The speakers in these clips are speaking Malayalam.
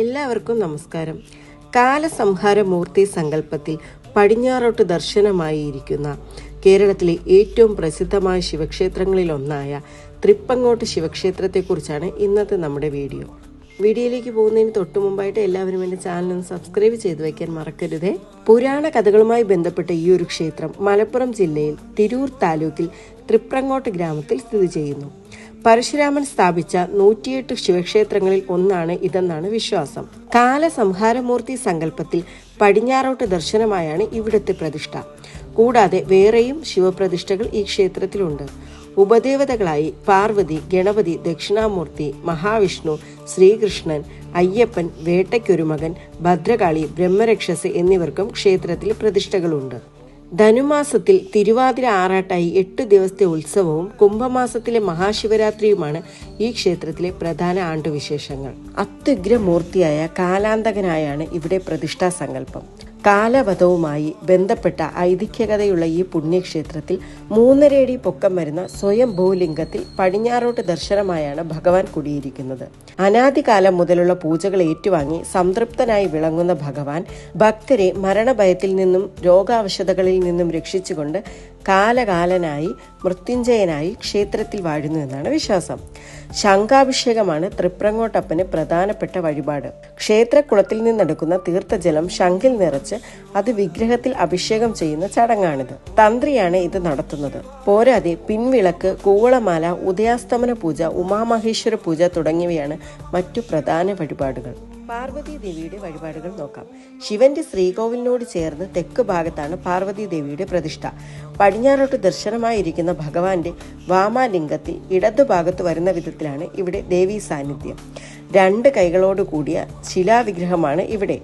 എല്ലാവർക്കും നമസ്കാരം. കാലസംഹാരമൂർത്തി സങ്കല്പത്തിൽ പടിഞ്ഞാറോട്ട് ദർശനമായിരിക്കുന്ന കേരളത്തിലെ ഏറ്റവും പ്രസിദ്ധമായ ശിവക്ഷേത്രങ്ങളിലൊന്നായ തൃപ്പങ്ങോട്ട് ശിവക്ഷേത്രത്തെക്കുറിച്ചാണ് ഇന്നത്തെ നമ്മുടെ വീഡിയോ. വീഡിയോയിലേക്ക് പോകുന്നതിന് തൊട്ടു മുമ്പായിട്ട് എല്ലാവരും എന്റെ ഒന്ന് സബ്സ്ക്രൈബ് ചെയ്തു വയ്ക്കാൻ മറക്കരുതേ. പുരാണ കഥകളുമായി ബന്ധപ്പെട്ട ഈ ഒരു ക്ഷേത്രം മലപ്പുറം ജില്ലയിൽ തിരൂർ താലൂക്കിൽ തൃപ്രങ്ങോട്ട് ഗ്രാമത്തിൽ സ്ഥിതി ചെയ്യുന്നു. പരശുരാമൻ സ്ഥാപിച്ച നൂറ്റിയെട്ട് ശിവക്ഷേത്രങ്ങളിൽ ഒന്നാണ് ഇതെന്നാണ് വിശ്വാസം. കാലസംഹാരമൂർത്തി സങ്കല്പത്തിൽ പടിഞ്ഞാറോട്ട് ദർശനമായാണ് ഇവിടുത്തെ പ്രതിഷ്ഠ. കൂടാതെ വേറെയും ശിവപ്രതിഷ്ഠകൾ ഈ ക്ഷേത്രത്തിലുണ്ട്. ഉപദേവതകളായി പാർവതി ഗണപതി ദക്ഷിണാമൂർത്തി മഹാവിഷ്ണു ശ്രീകൃഷ്ണൻ അയ്യപ്പൻ വേട്ടയ്ക്കൊരുമകൻ ഭദ്രകാളി ബ്രഹ്മരക്ഷസ് എന്നിവർക്കും ക്ഷേത്രത്തിൽ പ്രതിഷ്ഠകളുണ്ട്. ധനുമാസത്തിൽ തിരുവാതിര ആറാട്ടായി എട്ട് ദിവസത്തെ ഉത്സവവും കുംഭമാസത്തിലെ മഹാശിവരാത്രിയുമാണ് ഈ ക്ഷേത്രത്തിലെ പ്രധാന ആണ്ടുവിശേഷങ്ങൾ. അത്യുഗ്രമൂർത്തിയായ കാലാന്തകനായാണ് ഇവിടെ പ്രതിഷ്ഠാ സങ്കല്പം കാലവധവുമായി ബന്ധപ്പെട്ട ഐതിഹ്യകഥയുള്ള ഈ പുണ്യക്ഷേത്രത്തിൽ മൂന്നരയടി പൊക്കം വരുന്ന സ്വയം ഭൂലിംഗത്തിൽ പടിഞ്ഞാറോട്ട് ദർശനമായാണ് ഭഗവാൻ കുടിയിരിക്കുന്നത്. അനാദികാലം മുതലുള്ള പൂജകൾ ഏറ്റുവാങ്ങി സംതൃപ്തനായി വിളങ്ങുന്ന ഭഗവാൻ ഭക്തരെ മരണഭയത്തിൽ നിന്നും രോഗാവശതകളിൽ നിന്നും രക്ഷിച്ചുകൊണ്ട് കാലകാലനായി മൃത്യുഞ്ജയനായി ക്ഷേത്രത്തിൽ വാഴുന്നു എന്നാണ് വിശ്വാസം. ശംഖാഭിഷേകമാണ് തൃപ്രങ്ങോട്ടപ്പന് പ്രധാനപ്പെട്ട വഴിപാട്. ക്ഷേത്രക്കുളത്തിൽ നിന്നെടുക്കുന്ന തീർത്ഥജലം ശംഖിൽ നിറച്ച് അത് വിഗ്രഹത്തിൽ അഭിഷേകം ചെയ്യുന്ന ചടങ്ങാണിത്. തന്ത്രിയാണ് ഇത് നടത്തുന്നത്. പോരാതെ പിൻവിളക്ക് കൂവളമാല ഉദയാസ്തമന പൂജ ഉമാമഹേശ്വര പൂജ തുടങ്ങിയവയാണ് മറ്റു പ്രധാന വഴിപാടുകൾ. പാർവതി ദേവിയുടെ വഴിപാടുകൾ നോക്കാം. ശിവന്റെ ശ്രീകോവിലിനോട് ചേർന്ന് തെക്ക് ഭാഗത്താണ് പാർവതി ദേവിയുടെ പ്രതിഷ്ഠ. പടിഞ്ഞാറോട്ട് ദർശനമായിരിക്കുന്ന ഭഗവാന്റെ വാമാലിംഗത്തിൽ ഇടതുഭാഗത്ത് വരുന്ന വിധത്തിലാണ് ഇവിടെ ദേവീ സാന്നിധ്യം. രണ്ട് കൈകളോട് കൂടിയ ശിലാവിഗ്രഹമാണ് ഇവിടെ.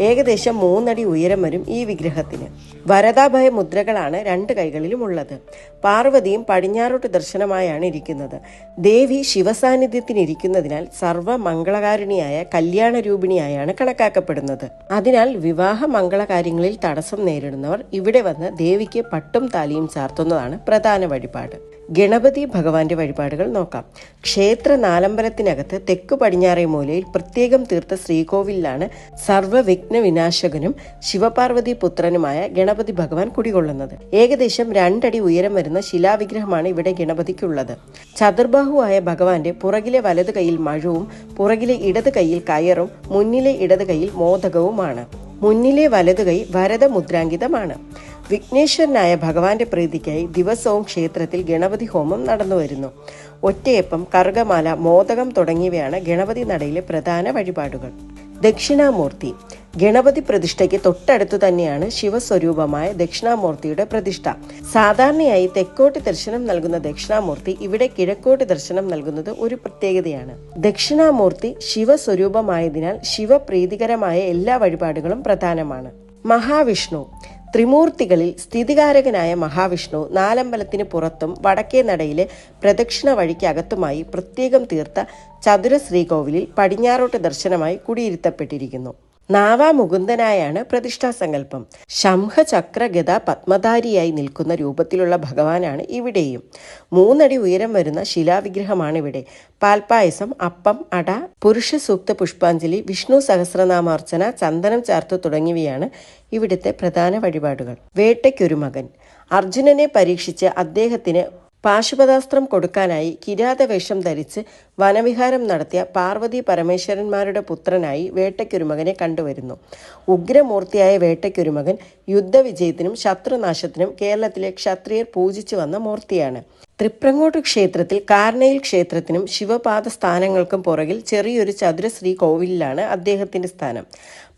ഏകദേശം മൂന്നടി ഉയരം വരും ഈ വിഗ്രഹത്തിന്. വരദാഭയ മുദ്രകളാണ് രണ്ട് കൈകളിലും ഉള്ളത്. പാർവതിയും പടിഞ്ഞാറോട്ട് ദർശനമായാണ് ഇരിക്കുന്നത്. ദേവി ശിവസാന്നിധ്യത്തിന് ഇരിക്കുന്നതിനാൽ സർവ മംഗളകാരിണിയായ കല്യാണ രൂപിണിയായാണ് കണക്കാക്കപ്പെടുന്നത്. അതിനാൽ വിവാഹ മംഗളകാര്യങ്ങളിൽ തടസ്സം നേരിടുന്നവർ ഇവിടെ വന്ന് ദേവിക്ക് പട്ടും താലിയും ചാർത്തുന്നതാണ് പ്രധാന വഴിപാട്. ഗണപതി ഭഗവാന്റെ വഴിപാടുകൾ നോക്കാം. ക്ഷേത്ര നാലമ്പലത്തിനകത്ത് തെക്ക് പടിഞ്ഞാറേ മൂലയിൽ പ്രത്യേകം തീർത്ത ശ്രീകോവിലാണ് സർവവിഘ്ന വിനാശകനും ശിവപാർവതി പുത്രനുമായ ഗണപതി ഭഗവാൻ കുടികൊള്ളുന്നത്. ഏകദേശം രണ്ടടി ഉയരം വരുന്ന ശിലാവിഗ്രഹമാണ് ഇവിടെ ഗണപതിക്കുള്ളത്. ചതുർബാഹുവായ ഭഗവാന്റെ പുറകിലെ വലത് കൈയിൽ മഴവും പുറകിലെ ഇടത് കൈയിൽ കയറും മുന്നിലെ ഇടത് കൈയിൽ മോദകവുമാണ്. മുന്നിലെ വലതു കൈ വരദ മുദ്രാങ്കിതമാണ്. വിഘ്നേശ്വരനായ ഭഗവാന്റെ പ്രീതിക്കായി ദിവസവും ക്ഷേത്രത്തിൽ ഗണപതി ഹോമം നടന്നു വരുന്നു. ഒറ്റയപ്പം കറുകമാല മോദകം തുടങ്ങിയവയാണ് ഗണപതി നടയിലെ പ്രധാന വഴിപാടുകൾ. ദക്ഷിണാമൂർത്തി. ഗണപതി പ്രതിഷ്ഠയ്ക്ക് തൊട്ടടുത്തു തന്നെയാണ് ശിവസ്വരൂപമായ ദക്ഷിണാമൂർത്തിയുടെ പ്രതിഷ്ഠ. സാധാരണയായി തെക്കോട്ട് ദർശനം നൽകുന്ന ദക്ഷിണാമൂർത്തി ഇവിടെ കിഴക്കോട്ട് ദർശനം നൽകുന്നത് ഒരു പ്രത്യേകതയാണ്. ദക്ഷിണാമൂർത്തി ശിവസ്വരൂപമായതിനാൽ ശിവപ്രീതികരമായ എല്ലാ വഴിപാടുകളും പ്രധാനമാണ്. മഹാവിഷ്ണു. ത്രിമൂർത്തികളിൽ സ്ഥിതികാരകനായ മഹാവിഷ്ണു നാലമ്പലത്തിന് പുറത്തും വടക്കേ നടയിലെ പ്രദക്ഷിണ വഴിക്കകത്തുമായി പ്രത്യേകം തീർത്ത ചതുര ശ്രീകോവിലിൽ പടിഞ്ഞാറോട്ട് ദർശനമായി കുടിയിരുത്തപ്പെട്ടിരിക്കുന്നു. നാവാമുകുന്ദനായാണ് പ്രതിഷ്ഠാ സങ്കല്പം. ശംഖചക്ര ഗത പത്മധാരിയായി നിൽക്കുന്ന രൂപത്തിലുള്ള ഭഗവാനാണ് ഇവിടെയും. മൂന്നടി ഉയരം വരുന്ന ശിലാവിഗ്രഹമാണ് ഇവിടെ പാൽപ്പായസം അപ്പം അട പുരുഷ സൂക്ത പുഷ്പാഞ്ജലി വിഷ്ണു സഹസ്രനാമാർച്ചന ചന്ദനം ചേർത്ത് തുടങ്ങിയവയാണ് ഇവിടുത്തെ പ്രധാന വഴിപാടുകൾ. വേട്ടയ്ക്കൊരു മകൻ. അർജുനനെ പരീക്ഷിച്ച് അദ്ദേഹത്തിന് പാശുപതാസ്ത്രം കൊടുക്കാനായി കിരാതവേഷം ധരിച്ച് വനവിഹാരം നടത്തിയ പാർവതി പരമേശ്വരന്മാരുടെ പുത്രനായി വേട്ടയ്ക്കൊരുമകനെ കണ്ടുവരുന്നു. ഉഗ്രമൂർത്തിയായ വേട്ടയ്ക്കൊരുമകൻ യുദ്ധവിജയത്തിനും ശത്രുനാശത്തിനും കേരളത്തിലെ ക്ഷത്രിയർ പൂജിച്ചു വന്ന മൂർത്തിയാണ്. തൃപ്രങ്ങോട്ട് ക്ഷേത്രത്തിൽ കാർണയിൽ ക്ഷേത്രത്തിനും ശിവപാദ സ്ഥാനങ്ങൾക്കും പുറകിൽ ചെറിയൊരു ചതുരശ്രീ കോവിലിലാണ് അദ്ദേഹത്തിന്റെ സ്ഥാനം.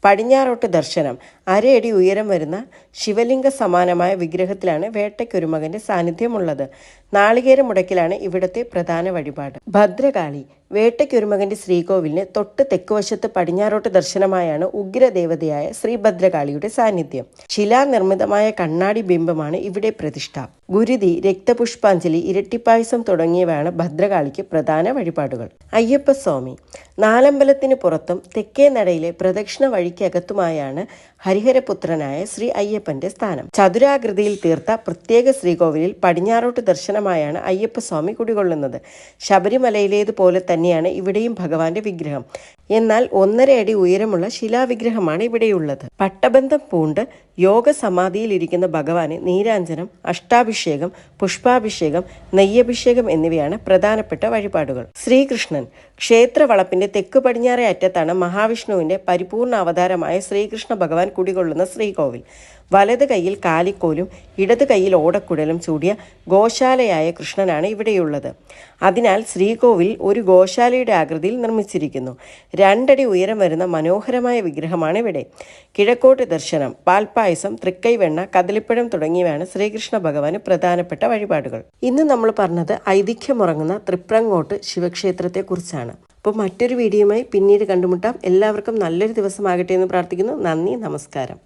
പടിഞ്ഞാറോട്ട് ദർശനം. അരയടി ഉയരം വരുന്ന ശിവലിംഗ സമാനമായ വിഗ്രഹത്തിലാണ് വേട്ടയ്ക്കൊരുമകന്റെ സാന്നിധ്യമുള്ളത്. നാളികേര മുടക്കിലാണ് ഇവിടുത്തെ പ്രധാന വഴിപാട്. ഭദ്രകാളി വേട്ടയ്ക്കൊരുമകന്റെ ശ്രീകോവിലിന് തൊട്ട് തെക്കുവശത്ത് പടിഞ്ഞാറോട്ട് ദർശനമായാണ് ഉഗ്രദേവതയായ ശ്രീഭദ്രകാളിയുടെ സാന്നിധ്യം. ശിലാനിർമ്മിതമായ കണ്ണാടി ബിംബമാണ് ഇവിടെ പ്രതിഷ്ഠ. ഗുരുതി രക്തപുഷ്പാഞ്ജലി ഇരട്ടിപ്പായസം തുടങ്ങിയവയാണ് ഭദ്രകാളിക്ക് പ്രധാന വഴിപാടുകൾ. അയ്യപ്പസ്വാമി നാലമ്പലത്തിന് പുറത്തും തെക്കേ നടയിലെ പ്രദക്ഷിണ വഴിക്കകത്തുമായാണ് ഹരിഹരപുത്രനായ ശ്രീ അയ്യപ്പന്റെ സ്ഥാനം. ചതുരാകൃതിയിൽ തീർത്ത പ്രത്യേക ശ്രീകോവിലിൽ പടിഞ്ഞാറോട്ട് ദർശനമായാണ് അയ്യപ്പസ്വാമി കുടികൊള്ളുന്നത്. ശബരിമലയിലേതുപോലെ തന്നെയാണ് ഇവിടെയും ഭഗവാന്റെ വിഗ്രഹം. എന്നാൽ ഒന്നര അടി ഉയരമുള്ള ശിലാവിഗ്രഹമാണ് ഇവിടെയുള്ളത്. പട്ടബന്ധം പൂണ്ട് യോഗ സമാധിയിലിരിക്കുന്ന ഭഗവാന് നീരാഞ്ജനം അഷ്ടാഭിഷേകം പുഷ്പാഭിഷേകം നെയ്യഭിഷേകം എന്നിവയാണ് പ്രധാനപ്പെട്ട വഴിപാടുകൾ. ശ്രീകൃഷ്ണൻ ക്ഷേത്ര വളപ്പിന്റെ തെക്ക് പടിഞ്ഞാറേ അറ്റത്താണ് മഹാവിഷ്ണുവിന്റെ പരിപൂർണ അവതാരമായ ശ്രീകൃഷ്ണ ഭഗവാൻ കുടികൊള്ളുന്ന ശ്രീകോവിൽ. വലത് കൈയിൽ കാലിക്കോലും ഇടത് കൈയിൽ ഓടക്കുഴലും ചൂടിയ ഗോശാലയായ കൃഷ്ണനാണ് ഇവിടെയുള്ളത്. അതിനാൽ ശ്രീകോവിൽ ഒരു ഗോശാലയുടെ ആകൃതിയിൽ നിർമ്മിച്ചിരിക്കുന്നു. രണ്ടടി ഉയരം വരുന്ന മനോഹരമായ വിഗ്രഹമാണ് ഇവിടെ. കിഴക്കോട്ട് ദർശനം പാൽപ്പായസം തൃക്കൈവെണ്ണ കദളിപ്പഴം തുടങ്ങിയവയാണ് ശ്രീകൃഷ്ണ ഭഗവാന് പ്രധാനപ്പെട്ട വഴിപാടുകൾ. ഇന്ന് നമ്മൾ പറഞ്ഞത് ഐതിഹ്യമുറങ്ങുന്ന തൃപ്രങ്ങോട്ട് ശിവക്ഷേത്രത്തെക്കുറിച്ചാണ്. അപ്പോൾ മറ്റൊരു വീഡിയോയുമായി പിന്നീട് കണ്ടുമുട്ടാം. എല്ലാവർക്കും നല്ലൊരു ദിവസമാകട്ടെ എന്ന് പ്രാർത്ഥിക്കുന്നു. നന്ദി നമസ്കാരം.